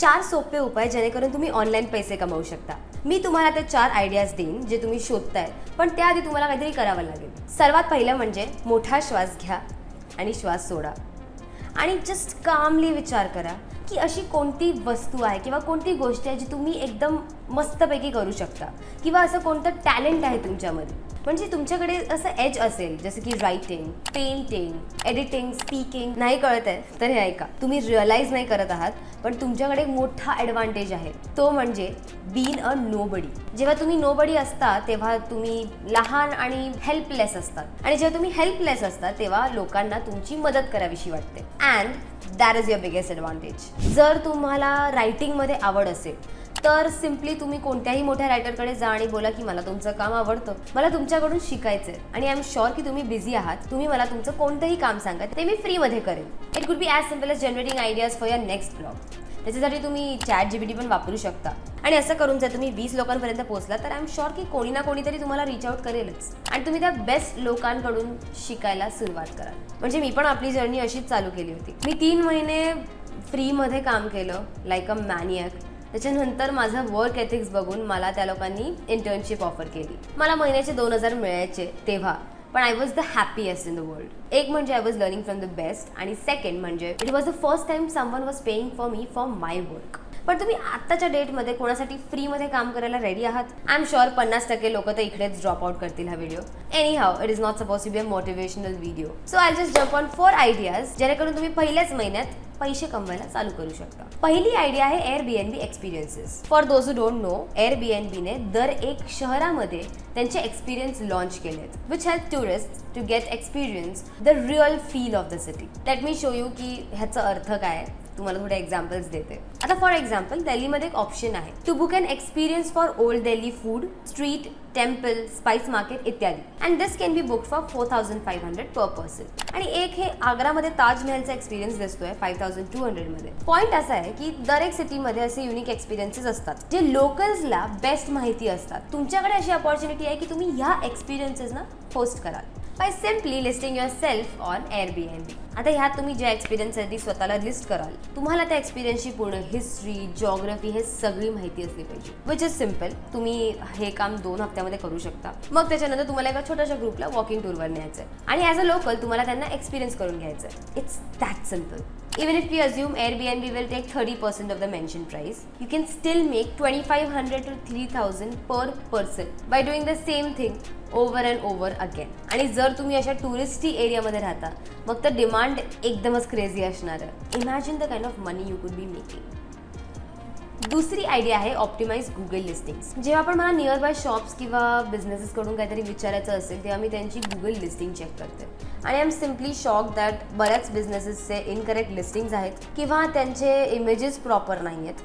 चार सोपे उपाय जेणेकरून तुम्ही ऑनलाईन पैसे कमावू शकता. मी तुम्हाला ते चार आयडियाज देईन जे तुम्ही शोधताय. पण त्याआधी तुम्हाला काहीतरी करावं लागेल. सर्वात पहिलं म्हणजे मोठा श्वास घ्या आणि श्वास सोडा. आणि जस्ट कामली विचार करा. की अशी कोणती वस्तू आहे किंवा कोणती गोष्ट आहे जी तुम्ही एकदम मस्तपैकी करू शकता? किंवा असं कोणतं टॅलेंट आहे तुमच्यामध्ये? म्हणजे तुमच्याकडे असं एज असेल जसं की रायटिंग पेंटिंग एडिटिंग स्पीकिंग नाही कळत आहे तर हे ऐका. तुम्ही रिअलाईज नाही करत आहात पण तुमच्याकडे मोठा ॲडव्हान्टेज आहे. तो म्हणजे बीन अ नो बडी जेव्हा तुम्ही नो बडी असता तेव्हा तुम्ही लहान आणि हेल्पलेस असतात. आणि जेव्हा तुम्ही हेल्पलेस असता तेव्हा लोकांना तुमची मदत करावीशी वाटते. And that is your biggest advantage जर तुम्हाला रायटिंगमध्ये आवड असेल तर सिम्पली तुम्ही कोणत्याही मोठ्या रायटरकडे जा आणि बोला की मला तुमचं काम आवडतं. मला तुमच्याकडून शिकायचं आहे आणि आय एम शुअर की तुम्ही बिझी आहात. तुम्ही मला तुमचं कोणतंही काम सांगा ते मी फ्रीमध्ये करेन. It could be as simple as generating ideas for your next blog त्याच्यासाठी तुम्ही चॅट जीबीटी पण वापरू शकता. आणि असं करून जर तुम्ही वीस लोकांपर्यंत पोहोचला तर आय एम शुअर की कोणी ना कोणीतरी तुम्हाला रीच आउट करेलच. आणि तुम्ही त्या बेस्ट लोकांकडून शिकायला सुरुवात कराल म्हणजे मी पण आपली जर्नी अशीच चालू केली होती. मी तीन महिने फ्रीमध्ये काम केलं लाईक अ मॅनियक त्याच्यानंतर माझं वर्क एथिक्स बघून मला त्या लोकांनी इंटर्नशिप ऑफर केली. मला महिन्याचे दोन हजार मिळायचे तेव्हा. पण I was the happiest in the world एक म्हणजे I was learning from the best आणि सेकंड म्हणजे it was the first time someone was paying for me for my work पण तुम्ही आत्ताच्या डेटमध्ये कोणासाठी फ्रीमध्ये काम करायला रेडी आहात? आय एम शुअर पन्नास टक्के लोक तर इकडेच ड्रॉप आउट करतील हा video anyhow it is not suppose to be a motivational video so I just jump on four ideas जेणेकरून तुम्ही पहिल्याच महिन्यात पैसे कमवायला चालू करू शकता. पहिली आयडिया आहे Airbnb experiences for those who don't know Airbnb बीने दर एक शहरामध्ये त्यांचे एक्सपिरियन्स लॉन्च केलेत which help tourist to get experience the real feel of the city let me show you की ह्याचा अर्थ काय आहे. तुम्हाला थोडे एक्झाम्पल्स देते. आता फॉर एक्झाम्पल दिल्लीमध्ये एक ऑप्शन आहे. To book an experience for old Delhi food street temple spice market इत्यादी. And this can be book for four thousand five hundred per person आणि एक हे आग्रामध्ये ताजमहलचा एक्सपिरियन्स दिसतोय फाईव्ह थाउजंड टू हंड्रेडमध्ये पॉईंट असा आहे की दर एक सिटीमध्ये असे युनिक एक्सपिरियन्सेस असतात. जे लोकल्सला बेस्ट माहिती असतात. तुमच्याकडे अशी अपॉर्च्युनिटी आहे की तुम्ही ह्या एक्सपिरियन्सेसना पोस्ट होस्ट कराल. By simply listing yourself on Airbnb आता ह्यात तुम्ही ज्या एक्सपिरियन्स ती स्वतःला लिस्ट कराल. तुम्हाला त्या एक्सपिरियन्सची पूर्ण हिस्ट्री जॉग्रफी हे सगळी माहिती असली पाहिजे. विच इज सिंपल तुम्ही हे काम दोन हफ्त्यामध्ये करू शकता. मग त्याच्यानंतर तुम्हाला एका छोट्याशा ग्रुपला वॉकिंग टूरवर न्यायचं आहे आणि ॲज अ लोकल तुम्हाला त्यांना एक्सपिरियन्स करून घ्यायचं आहे it's that simple Even if we assume Airbnb will take 30% of the mentioned price, you can still make 2500 to 3000 per person by doing the same thing over and over again. आणि जर तुम्ही अशा touristy एरियामध्ये राहता मग तर demand एकदमच crazy असणार. आहे imagine the kind of money you could be making दुसरी आयडिया आहे ऑप्टिमाइज गुगल लिस्टिंग्स जेव्हा पण मला नियर बाय शॉप्स किंवा बिझनेसेसकडून काहीतरी विचारायचं असेल तेव्हा मी त्यांची गुगल लिस्टिंग चेक करते. आणि I am simply shock that बऱ्याच बिझनेसेसचे इनकरेक्ट लिस्टिंग्स आहेत किंवा त्यांचे इमेजेस प्रॉपर नाही आहेत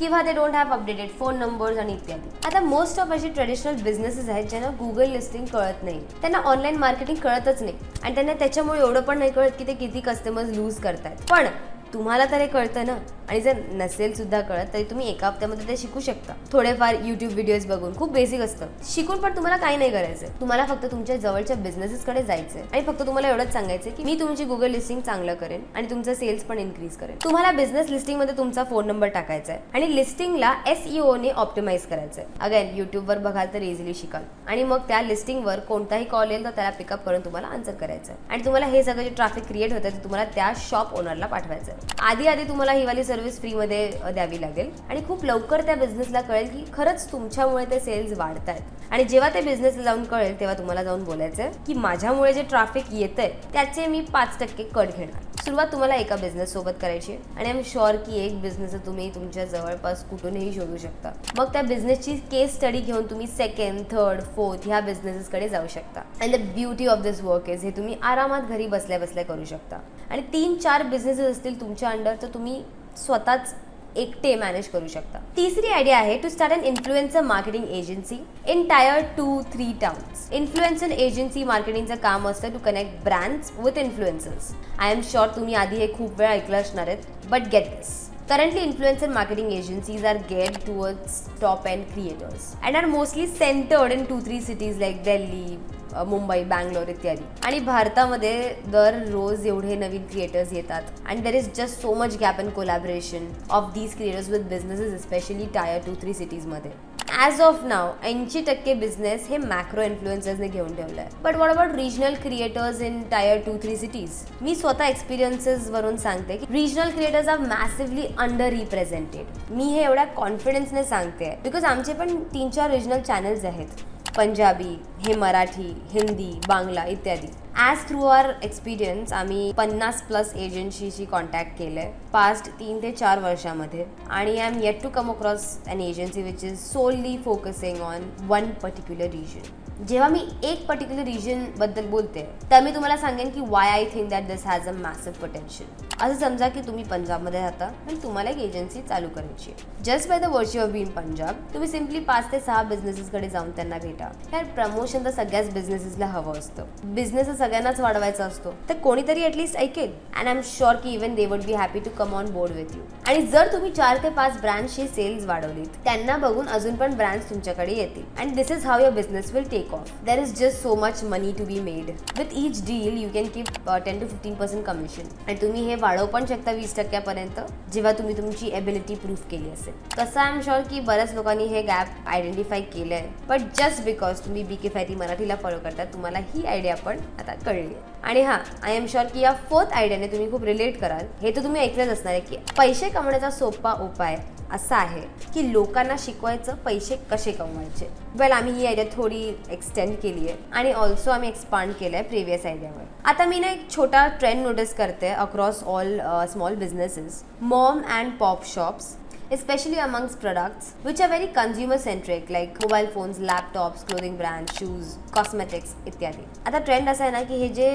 किंवा ते don't have updated phone numbers आणि इत्यादी. आता मोस्ट ऑफ असे ट्रेडिशनल बिझनेसेस आहेत ज्यांना गुगल लिस्टिंग कळत नाही. त्यांना ऑनलाईन मार्केटिंग कळतच नाही. आणि त्यांना त्याच्यामुळे एवढं पण नाही कळत की ते किती कस्टमर्स लूज करतात पण तुम्हाला तर हे कळतं ना? आणि जर नसेल सुद्धा कळत तरी तुम्ही एका हप्त्यामध्ये ते शिकू शकता. थोडेफार युट्यूब व्हिडिओज बघून. खूप बेसिक असतं. शिकून पण तुम्हाला काही नाही करायचं तुम्हाला फक्त तुमच्या जवळच्या बिझनेसेसकडे जायचंय. आणि फक्त तुम्हाला एवढंच सांगायचं की मी तुमची गुगल लिस्टिंग चांगलं करेन आणि तुमचं सेल्स पण इन्क्रीज करेन. तुम्हाला बिझनेस लिस्टिंगमध्ये तुमचा फोन नंबर टाकायचा आहे आणि लिस्टिंगला एस ने ऑप्टिमाइज करायचं आहे अगेन युट्यूबवर बघाल तर इझिली शिकाल. आणि मग त्या लिस्टिंगवर कोणताही कॉल येईल तर त्याला पिकअप करून तुम्हाला आन्सर करायचं आहे आणि तुम्हाला हे सगळं जे ट्रॅफिक क्रिएट होतं ते तुम्हाला त्या शॉप ओनरला पाठवायचं आहे आधी आधी तुम्हाला ही वाली सर्व्हिस फ्रीमध्ये द्यावी लागेल. आणि खूप लवकर त्या बिझनेसला कळेल की खरंच तुमच्यामुळे ते सेल्स वाढत आहेत आणि जेव्हा ते बिझनेसला जाऊन कळेल तेव्हा तुम्हाला जाऊन बोलायचं आहे की माझ्यामुळे जे ट्रॅफिक येतंय त्याचे मी पाच टक्के कट घेणार. सुरुवात तुम्हाला एका बिझनेससोबत करायची आहे. आणि आय एम शुअर की एक बिझनेस तुम्ही तुमच्या जवळपास कुठूनही शोधू शकता. मग त्या बिझनेसची केस स्टडी घेऊन तुम्ही सेकंड थर्ड फोर्थ ह्या बिझनेसेसकडे जाऊ शकता. And the beauty of this work is हे तुम्ही आरामात घरी बसल्या बसल्या करू शकता. आणि तीन चार बिझनेसेस असतील तुमच्या अंडर तर तुम्ही स्वतःच एकटे मॅनेज करू शकता. तिसरी आयडिया आहे to start an influencer marketing agency in tier two three towns influencer agency मार्केटिंगचं काम असतं to connect brands with influencers I am sure तुम्ही आधी हे खूप वेळा ऐकलं असणार आहेत but get this Currently, influencer marketing agencies are geared towards top end creators and are mostly centered in two, three cities like Delhi, Mumbai Bangalore इत्यादी. आणि भारतामध्ये दररोज एवढे नवीन क्रिएटर्स येतात. And there is just so much gap in collaboration of these creators with businesses specially tier two three सिटीजमध्ये as of now ऐंशी टक्के बिझनेस हे मॅक्रो इन्फ्लुएन्सर्सने घेऊन ठेवलं आहे but what about regional creators in tier two three cities मी स्वतः experiences वरून सांगते की regional creators are massively underrepresented मी हे एवढ्या कॉन्फिडन्सने सांगते. बिकॉज आमचे पण तीन चार रिजनल चॅनल्स आहेत. पंजाबी हे मराठी हिंदी बांगला इत्यादी. ॲज थ्रू आर एक्सपिरियन्स आम्ही पन्नास प्लस एजन्सीशी कॉन्टॅक्ट केलं आहे पास्ट तीन ते चार वर्षामध्ये. आणि I am yet to come across an agency which is solely focusing on one particular region जेव्हा मी एक पर्टिक्युलर रिजनबद्दल बोलते तर मी तुम्हाला सांगेन की why I think that this has a massive potential असं समजा की तुम्ही पंजाबमध्ये राहता आणि तुम्हाला एक एजन्सी चालू करायची just by the virtue of being Punjab तुम्ही सिम्पली पाच ते सहा बिझनेसेसकडे जाऊन त्यांना भेटा. यार प्रमोशन तर सगळ्याच बिझनेसेसला हवं असतं. बिझनेस सगळ्यांनाच वाढवायचा असतो. तर कोणीतरी ॲटलीस्ट ऐकेल. अँड आय एम शुअर की even they would be happy to come on board with you आणि जर तुम्ही चार ते पाच ब्रँडची सेल्स वाढवलीत त्यांना बघून अजून पण ब्रँड्स तुमच्याकडे येतील. And this is how your business will take take off. There is just just so much money to be made with deal, deal you can keep ten to fifteen percent commission आणि तुम्ही हे वाढवू पण शकता वीस टक्क्यापर्यंत जेव्हा तुम्ही तुमची एबिलिटी प्रूफ केली असेल. तसं आय एम शुअर की बऱ्याच लोकांनी हे गॅप आयडेंटिफाय केलं आहे बट जस्ट बिकॉज तुम्ही बी के फायती मराठीला फॉलो करता तुम्हाला ही आयडिया पण आता कळली. आहे आणि हां आय एम शुअर की या फोर्थ आयडियाने तुम्ही खूप रिलेट कराल. हे तर तुम्ही ऐकलंच असणार आहे की पैसे कमवण्याचा सोपा उपाय असा आहे की लोकांना शिकवायचं पैसे कसे कमवायचे. वेल आम्ही ही आयडिया थोडी एक्सटेंड केली आहे आणि ऑल्सो आम्ही एक्सपांड केलं आहे प्रिव्हियस आयडियावर आता मी ना एक छोटा ट्रेंड नोटीस करते across all small businesses mom and pop shops especially amongst products which are very consumer centric like mobile phones laptops clothing brands shoes cosmetics इत्यादी आता ट्रेंड असा आहे ना की हे जे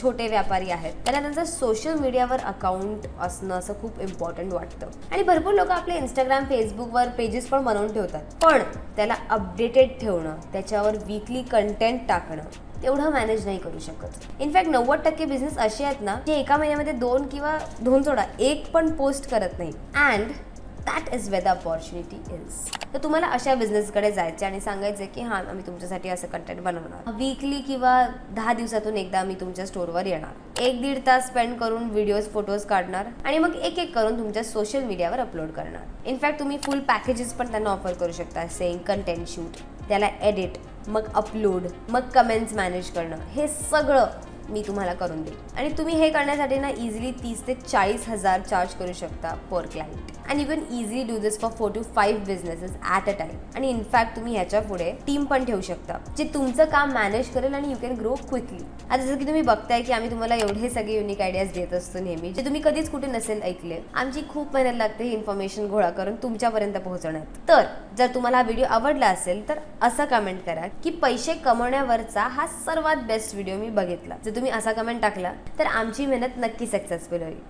छोटे व्यापारी आहेत त्यांना त्यांचं सोशल मीडियावर अकाउंट असणं असं खूप इम्पॉर्टंट वाटतं. आणि भरपूर लोक आपले इंस्टाग्राम फेसबुकवर पेजेस पण बनवून ठेवतात. पण त्याला अपडेटेड ठेवणं त्याच्यावर वीकली कंटेंट टाकणं तेवढं मॅनेज नाही करू शकत. इनफॅक्ट नव्वद टक्के बिझनेस असे आहेत ना जे एका महिन्यामध्ये दोन किंवा दोन सोडा एक पण पोस्ट करत नाही. अँड दॅट इज वेद अपॉर्च्युनिटी इज तर तुम्हाला अशा बिझनेसकडे जायचे आणि सांगायचे की हां आम्ही तुमच्यासाठी असं कंटेंट बनवणार. वीकली किंवा दहा दिवसातून एकदा मी तुमच्या स्टोरवर येणार. एक दीड तास स्पेंड करून व्हिडिओज फोटोज काढणार आणि मग एक एक करून तुमच्या सोशल मीडियावर अपलोड करणार. इनफॅक्ट तुम्ही फुल पॅकेजेस पण त्यांना ऑफर करू शकता. सेईंग कंटेंट शूट त्याला एडिट मग अपलोड मग कमेंट्स मॅनेज करणं. हे सगळं मी तुम्हाला करून देईन आणि तुम्ही हे करण्यासाठी ना इझिली तीस ते चाळीस हजार चार्ज करू शकता per client and you can easily do this for four to five businesses at a time आणि इनफॅक्ट तुम्ही ह्याच्या पुढे टीम पण ठेवू शकता जे तुमचं काम मॅनेज करेल आणि यू कॅन ग्रो क्विकली आता जसं की तुम्ही बघताय की आम्ही तुम्हाला एवढे सगळे युनिक आयडियाज देत असतो नेहमी जे तुम्ही कधीच कुठे नसेल ऐकले. आमची खूप मेहनत लागते ही इन्फॉर्मेशन गोळा करून तुमच्यापर्यंत पोहोचवण्यात. तर जर तुम्हाला हा व्हिडिओ आवडला असेल तर असं कमेंट करा की पैसे कमवण्यावरचा हा सर्वात बेस्ट व्हिडिओ मी बघितला. जर तुम्ही असा कमेंट टाकला तर आमची मेहनत नक्की सक्सेसफुल होईल.